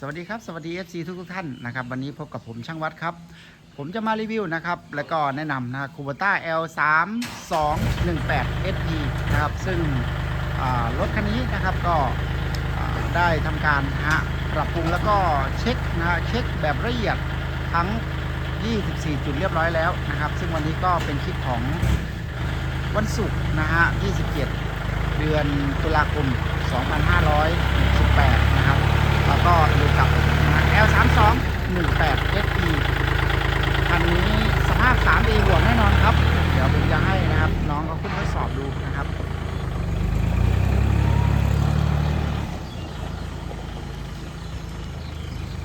สวัสดีครับ สวัสดี FC ทุกทุกท่านนะครับวันนี้พบกับผมช่างวัดครับ ผมจะมารีวิวนะครับ แล้วก็แนะนำนะคูบต้า L 3 2 1 8 SP นะครับ ซึ่งรถคันนี้นะครับก็ได้ทำการนะฮะปรับปรุงแล้วก็เช็คนะฮะเช็คแบบละเอียดทั้ง 24 จุดเรียบร้อยแล้วนะครับ ซึ่งวันนี้ก็เป็นคลิปของวันศุกร์นะฮะ 27 เดือนตุลาคม 2568 นะครับ แล้วก็อยู่กับนะ L32 18 SE คันนี้สภาพ 3D บวกแน่นอนครับ เดี๋ยวผมจะให้นะครับ น้องเขาขึ้นทดสอบดูนะครับ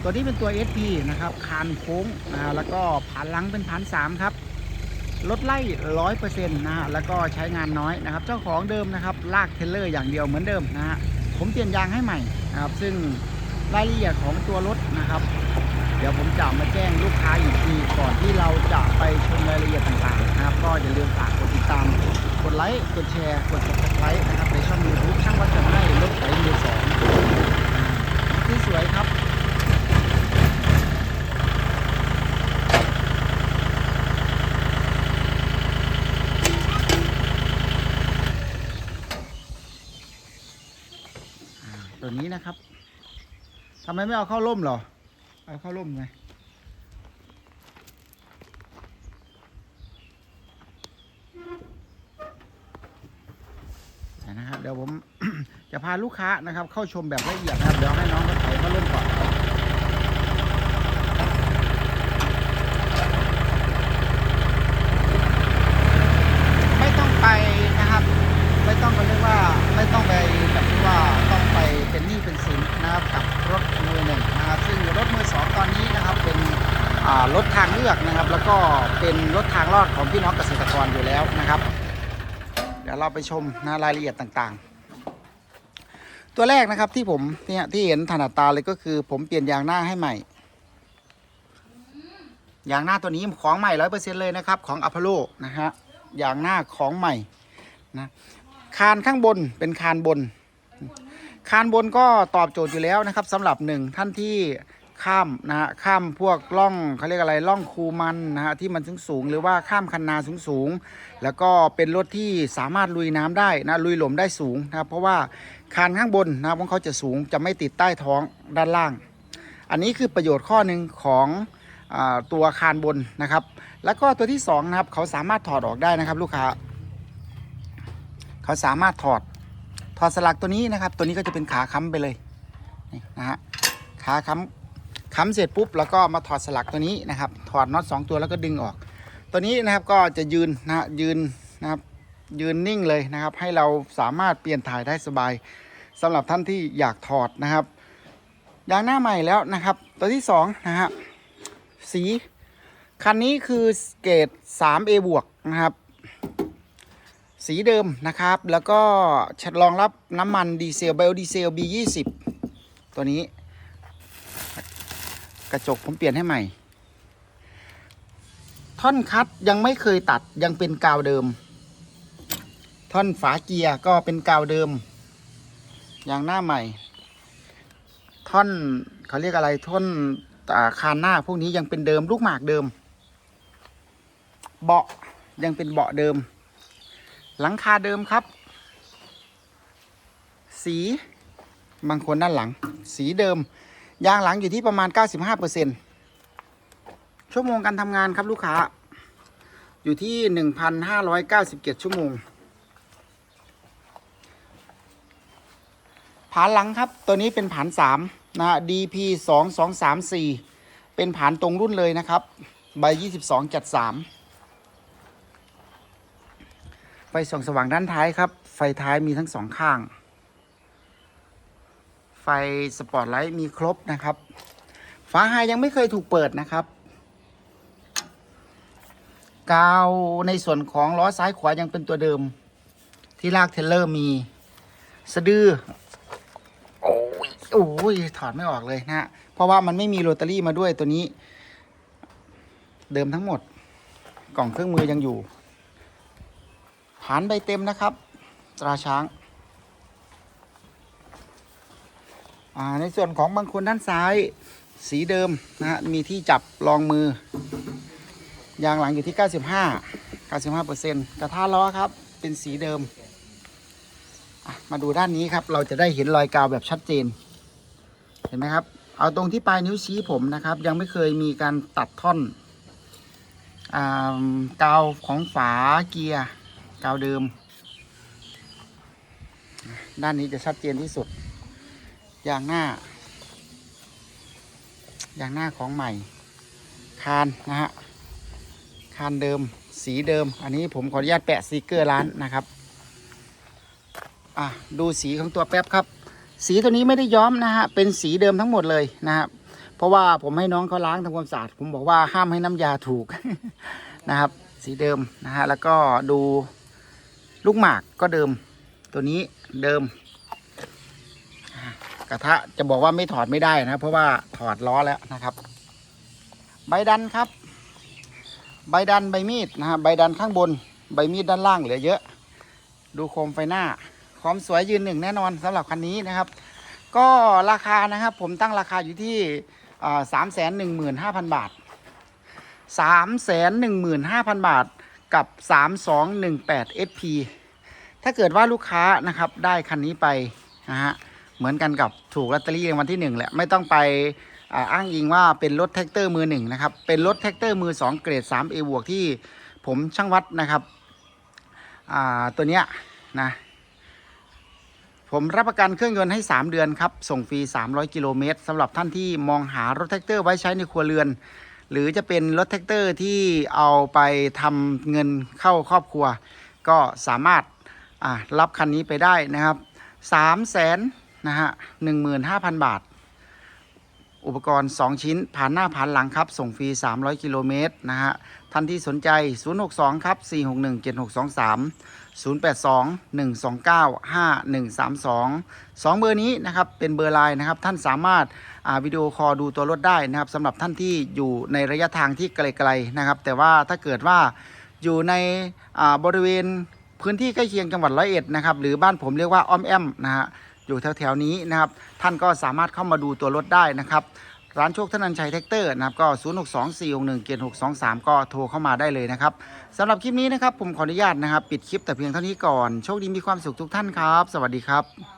ตัวนี้เป็นตัว SP นะครับคานโค้งนะแล้วก็ผ่านหลังเป็นผ่านสามครับรถไล่ร้อยเปอร์เซ็นต์นะฮะแล้วก็ใช้งานน้อยนะครับ เจ้าของเดิมนะครับลากเทรลเลอร์อย่างเดียวเหมือนเดิมนะฮะผมเปลี่ยนยางให้ใหม่นะครับ ซึ่งรายละเอียดของตัวรถนะครับ เดี๋ยวผมจะมาแจ้งลูกค้าอีกทีก่อนที่เราจะไปชมรายละเอียดต่างๆนะครับ ก็อย่าลืมฝากกดติดตาม กดไลค์กดแชร์กด subscribe นะครับในช่อง YouTube ช่างวัดจะให้รถไถมือสองอ่าที่สวยครับ ตัวนี้นะครับทำไมไม่เอาเข้าร่มหรอ เอาเข้าร่มไงนะครับเดี๋ยวผมจะพาลูกค้านะครับ เข้าชมแบบละเอียดนะครับ เดี๋ยวให้น้องเขาถ่ายเข้าร่มก่อนไม่ต้องไปนะครับ ไม่ต้องกันเรียกว่าไม่ต้องไปแบบที่ว่าต้องไป เป็นหนี้เป็นสินนะครับกับรถมือหนึ่งนะครับ ซึ่งรถมือสองตอนนี้นะครับเป็นรถทางเลือกนะครับ แล้วก็เป็นรถทางรอดของพี่น้องเกษตรกรอยู่แล้วนะครับ เดี๋ยวเราไปชมนะรายละเอียดต่างๆ ตัวแรกนะครับที่ผมเนี่ยที่เห็นถนัดตาเลยก็คือผมเปลี่ยนยางหน้าให้ใหม่ยางหน้าตัวนี้ของใหม่ร้อยเปอร์เซ็นเลยนะครับ ของอพโลนะฮะยางหน้าของใหม่นะคานข้างบนเป็นคานบน คานบนก็ตอบโจทย์อยู่แล้วนะครับสำหรับหนึ่งท่านที่ข้ามนะฮะข้ามพวกล่องเขาเรียกอะไรล่องคูมันนะฮะที่มันสูงสูงหรือว่าข้ามคันนาสูงสูงแล้วก็เป็นรถที่สามารถลุยน้ำได้นะลุยหลุมได้สูงนะครับเพราะว่าคานข้างบนนะครับของเขาจะสูงจะไม่ติดใต้ท้องด้านล่าง อันนี้คือประโยชน์ข้อหนึ่งของอตัวคานบนนะครับ แล้วก็ตัวที่สองนะครับเขาสามารถถอดออกได้นะครับลูกค้า เขาสามารถถอด ถอดสลักตัวนี้นะครับ ตัวนี้ก็จะเป็นขาค้ำไปเลยนี่นะฮะขาค้ำค้ำเสร็จปุ๊บแล้วก็มาถอดสลักตัวนี้นะครับ ถอดน็อตสองตัวแล้วก็ดึงออก ตัวนี้นะครับก็จะยืนนะฮะยืนนะครับยืนนิ่งเลยนะครับ ให้เราสามารถเปลี่ยนถ่ายได้สบายสำหรับท่านที่อยากถอดนะครับยางหน้าใหม่แล้วนะครับ ตัวที่สองนะฮะสีคันนี้คือเกรด 3A บวกนะครับ สีเดิมนะครับ แล้วก็รองรับน้ำมันดีเซลไบโอดีเซล B20 ตัวนี้ กระจกผมเปลี่ยนให้ใหม่ ท่อนคัดยังไม่เคยตัดยังเป็นกาวเดิม ท่อนฝาเกียร์ก็เป็นกาวเดิมอย่างหน้าใหม่ ท่อนเขาเรียกอะไรท่อนอคานหน้าพวกนี้ยังเป็นเดิมลูกหมากเดิม เบาะยังเป็นเบาะเดิม หลังคาเดิมครับ สีบางคนด้านหลัง สีเดิม ยางหลังอยู่ที่ประมาณ 95%ชั่วโมงการทำงานครับลูกค้า อยู่ที่ 1,597 ชั่วโมง ผานหลังครับ ตัวนี้เป็นผาน3นะฮะ DP 2 2 3 4เป็นผานตรงรุ่นเลยนะครับ ใบ 22 จัด 3 ไฟส่องสว่างด้านท้ายครับ ไฟท้ายมีทั้งสองข้าง ไฟสปอตไลท์มีครบนะครับ ฝาหายยังไม่เคยถูกเปิดนะครับกาวในส่วนของล้อซ้ายขวายังเป็นตัวเดิม ที่ลากเทเลอร์มี สะดือ โอ้ยโอ้ยถอดไม่ออกเลยนะฮะ เพราะว่ามันไม่มีโรตารี่มาด้วยตัวนี้ เดิมทั้งหมด กล่องเครื่องมือยังอยู่ ฐานใบเต็มนะครับ ตราช้างในส่วนของบางคนด้านซ้ายสีเดิมนะฮะมีที่จับรองมือ ยางหลังอยู่ที่ 95 95เปอร์เซ็นต์กระทะล้อครับ เป็นสีเดิม มาดูด้านนี้ครับ เราจะได้เห็นรอยกาวแบบชัดเจน เห็นไหมครับ เอาตรงที่ปลายนิ้วชี้ผมนะครับ ยังไม่เคยมีการตัดท่อนอกาวของฝาเกียร์ กาวเดิม ด้านนี้จะชัดเจนที่สุด ยางหน้า ยางหน้าของใหม่ คานนะฮะ คานเดิม สีเดิม อันนี้ผมขออนุญาตแปะสติกเกอร์ร้านนะครับ อะ ดูสีของตัวแป๊บครับ สีตัวนี้ไม่ได้ย้อมนะฮะ เป็นสีเดิมทั้งหมดเลยนะครับเพราะว่าผมให้น้องเขาล้างทำความสะอาด ผมบอกว่าห้ามให้น้ำยาถูกนะครับ สีเดิมนะฮะ แล้วก็ดู ลูกหมากก็เดิม ตัวนี้เดิม กระทะจะบอกว่าไม่ถอดไม่ได้นะ เพราะว่าถอดล้อแล้วนะครับ ใบดันครับ ใบดันใบมีดนะฮะใบดันข้างบน ใบมีดด้านล่างเหลือเยอะ ดูโคมไฟหน้าความสวยยืนหนึ่งแน่นอนสำหรับคันนี้นะครับ ก็ราคานะครับผมตั้งราคาอยู่ที่สามแสนหนึ่งหมื่นห้าพันบาทสามแสนหนึ่งหมื่นห้าพันบาท กับสามสองหนึ่งแปด SP ถ้าเกิดว่าลูกค้านะครับได้คันนี้ไปนะฮะเหมือนกันกับถูกลอตเตอรี่รางวัลที่หนึ่งแหละ ไม่ต้องไปอ้างอิงว่าเป็นรถแท็กเตอร์มือหนึ่งนะครับเป็นรถแท็กเตอร์มือสองเกรด 3A บวกที่ผมช่างวัดนะครับอ่าตัวเนี้ยนะผมรับประกันเครื่องยนต์ให้ 3 เดือนครับ ส่งฟรี 300 กิโลเมตรสำหรับท่านที่มองหารถแท็กเตอร์ไว้ใช้ในครัวเรือน หรือจะเป็นรถแท็กเตอร์ที่เอาไปทำเงินเข้าครอบครัว ก็สามารถรับคันนี้ไปได้นะครับ3 0 0แสนนะฮะ15,000 บาท อุปกรณ์ 2 ชิ้น ผ่านหน้าผ่านหลังครับ ส่งฟรี 300 กิโลเมตรนะฮะ ท่านที่สนใจ 062 ครับ 461 7623 082 129 5132 2 เบอร์นี้นะครับ เป็นเบอร์ไลน์นะครับ ท่านสามารถาวิดีโอคอลดูตัวรถได้นะครับสำหรับท่านที่อยู่ในระยะทางที่ไกลๆนะครับ แต่ว่าถ้าเกิดว่าอยู่ในบริเวณพื้นที่ใกล้เคียงจังหวัดร้อยเอ็ดนะครับ หรือบ้านผมเรียกว่าอ้อมแอมนะฮะ อยู่แถวๆนี้นะครับ ท่านก็สามารถเข้ามาดูตัวรถได้นะครับร้านโชคธนันชัยแท็กเตอร์นะครับก็ 0 6 2 4 6 1 7 6 2 3 ก็โทรเข้ามาได้เลยนะครับสำหรับคลิปนี้นะครับผมขออนุญาตนะครับ ปิดคลิปแต่เพียงเท่านี้ก่อน โชคดีมีความสุขทุกท่านครับ สวัสดีครับ